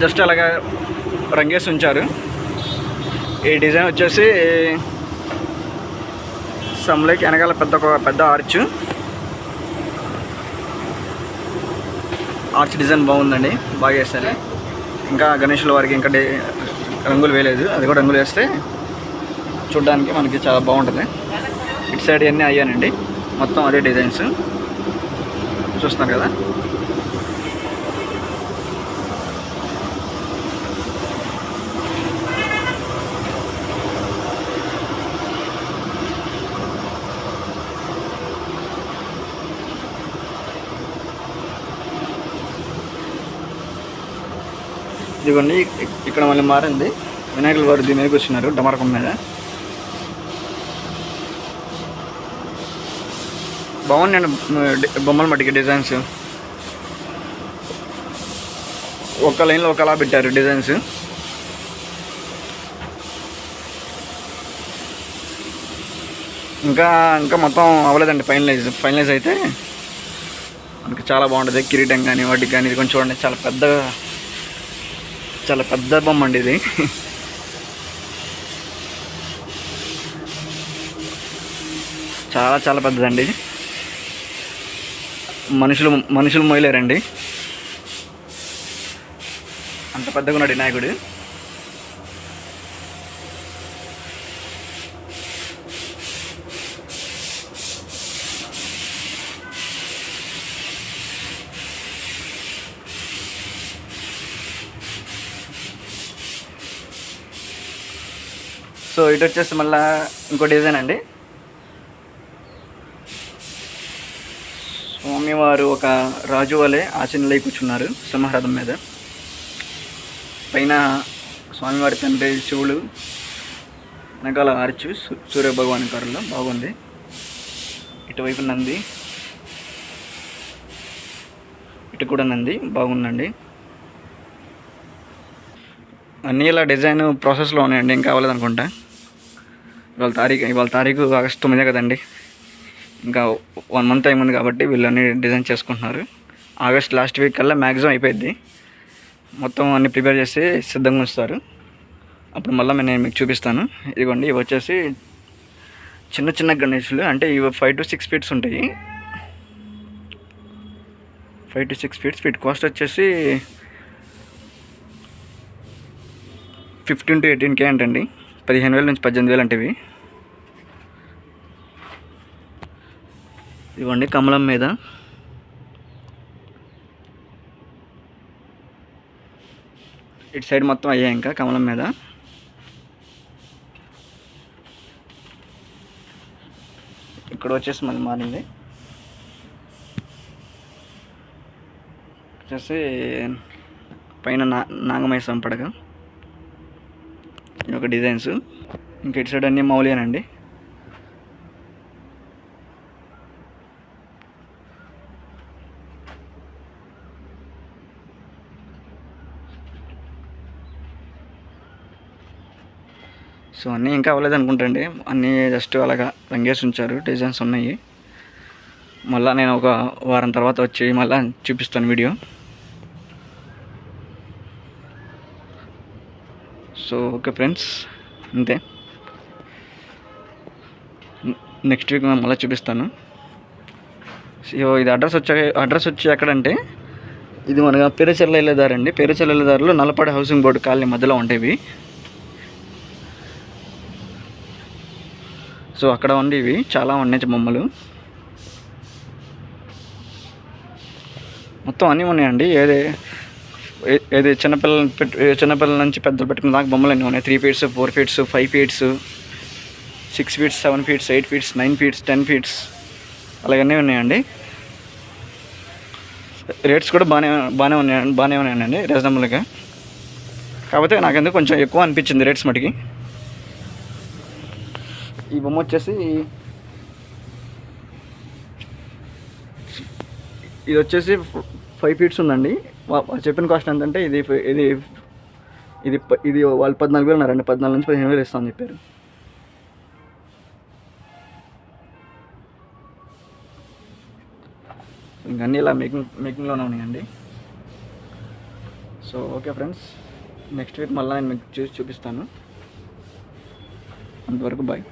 Just అలాగా రంగేసి ఉంచారు. ఈ డిజైన్ వచ్చేసి సమ్లైక్ వెనకాల పెద్ద ఒక పెద్ద ఆర్చ్ ఆర్చ్ డిజైన్ బాగుందండి బాగా వేస్తారు ఇంకా గణేషుల వారికి ఇంకా రంగులు వేయలేదు అది కూడా రంగులు వేస్తే చూడడానికి మనకి చాలా బాగుంటుంది. ఇటు సైడ్ అన్నీ అయ్యానండి మొత్తం అదే డిజైన్స్. చూస్తున్నారు కదా? ఇదిగోండి ఇక్కడ మళ్ళీ మారింది. వినాయకుల వారు దీని మీద కూర్చున్నారు డమరకం మీద. బాగున్నాయండి బొమ్మల మట్టికి డిజైన్స్. ఒక లైన్లో ఒకలా పెట్టారు డిజైన్స్. ఇంకా ఇంకా మొత్తం అవ్వలేదండి ఫైనలైజ్ ఫైనలైజ్ అయితే. మనకి చాలా బాగుంటుంది కిరీటం కానీ వాటికి కానీ ఇది కొంచెం చూడండి చాలా పెద్దగా చాలా పెద్ద బొమ్మ అండి ఇది. చాలా చాలా పెద్దదండి. మనుషులు మనుషులు మొయలేరండి అంత పెద్దగా ఉన్నాడు వినాయకుడు సో ఇటు వచ్చేసి మళ్ళా ఇంకో డిజైన్ అండి. స్వామివారు ఒక రాజు వలె ఆచరణలో కూర్చున్నారు సింహరథం మీద. పైన స్వామివారి తండ్రి శివుడు వెనకాల ఆర్చు సూ- సూర్య భగవాన్ కారులో బాగుంది. ఇటువైపు నంది ఇటు కూడా నంది బాగుందండి. అన్నీ ఇలా డిజైన్ ప్రాసెస్లో ఉన్నాయండి ఇంకా అవ్వలేదనుకుంటా. ఇవాళ తారీఖు ఇవాళ తారీఖు ఆగస్ట్ తొమ్మిదే కదండి. ఇంకా వన్ మంత్ టైం ఉంది కాబట్టి వీళ్ళన్నీ డిజైన్ చేసుకుంటున్నారు. ఆగస్ట్ లాస్ట్ వీక్ కల్లా మ్యాక్సిమం అయిపోయింది మొత్తం అన్ని ప్రిపేర్ చేసి సిద్ధంగా ఉంచుతారు. అప్పుడు మళ్ళీ నేను మీకు చూపిస్తాను. ఇదిగోండి ఇవి వచ్చేసి చిన్న చిన్న గణేషులు అంటే ఇవి ఫైవ్ టు సిక్స్ ఫీట్స్ ఉంటాయి. Five to six feets feet cost వచ్చేసి ఫిఫ్టీన్ టు ఎయిటీన్ కే అంటండి. పదిహేను వేల నుంచి పద్దెనిమిది వేలు అంటే ఇవి ఇవ్వండి కమలం మీద. ఇటు సైడ్ మొత్తం అయ్యాయి ఇంకా కమలం మీద. ఇక్కడ వచ్చేసి మళ్ళీ మారింది. వచ్చేసి పైన నా నాగమేసం సంపడగా యొక్క డిజైన్స్. ఇంక ఇటు సైడ్ అన్నీ మౌలియానండి. సో అన్నీ ఇంకా అవ్వలేదు అనుకుంటండి అన్నీ జస్ట్ అలాగా రంగేసి ఉంచారు. డిజైన్స్ ఉన్నాయి. మళ్ళీ నేను ఒక వారం తర్వాత వచ్చి మళ్ళీ చూపిస్తాను వీడియో. సో ఓకే ఫ్రెండ్స్ అంతే. నెక్స్ట్ వీక్ మేము మళ్ళీ చూపిస్తాను. సో ఇది అడ్రస్ వచ్చే అడ్రస్ వచ్చి ఎక్కడంటే ఇది మన పేరుచెల్ల వెళ్ళేదారు అండి. పేరుచెల్ల వెళ్ళేదారులో నల్లపాడు హౌసింగ్ బోర్డు కాలనీ మధ్యలో ఉండేవి. సో అక్కడ ఉండేవి. చాలా ఉన్నాయి బొమ్మలు. మొత్తం అన్నీ ఉన్నాయండి. ఏది ఏది చిన్నపిల్లల పెట్టు చిన్నపిల్లల నుంచి పెద్దలు పెట్టుకున్న దాకా బొమ్మలు అన్నీ ఉన్నాయి. Three feets four feets five feets six feets seven feets eight feets nine feets ten feets అలాగన్నీ ఉన్నాయండి. రేట్స్ కూడా బాగానే బాగానే ఉన్నాయండి బాగానే ఉన్నాయండి రీజనబుల్గా కాకపోతే నాకు ఎందుకు కొంచెం ఎక్కువ అనిపించింది రేట్స్ మటుకి. ఈ బొమ్మ వచ్చేసి ఇది వచ్చేసి ఫైవ్ ఫీట్స్ ఉందండి. చెప్పిన కాస్ట్ ఎంతంటే ఇది ఇది ఇది ఇది వాళ్ళు పద్నాలుగు వేలు ఉన్నారండి. పద్నాలుగు నుంచి పదిహేను వేలు ఇస్తామని చెప్పారు. ఇంకన్నీ ఇలా మేకింగ్ మేకింగ్లోనే ఉన్నాయండి. So okay friends next week మళ్ళీ నేను మీకు చూసి చూపిస్తాను. అంతవరకు బాయ్